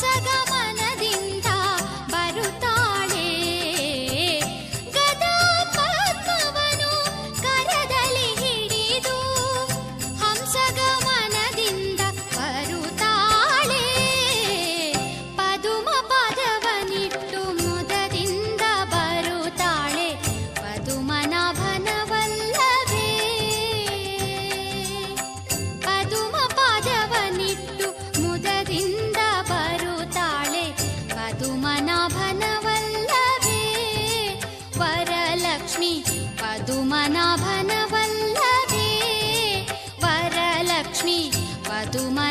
सगा लक्ष्मी पदुमनाभनवल्लभे वरलक्ष्मी पदुमन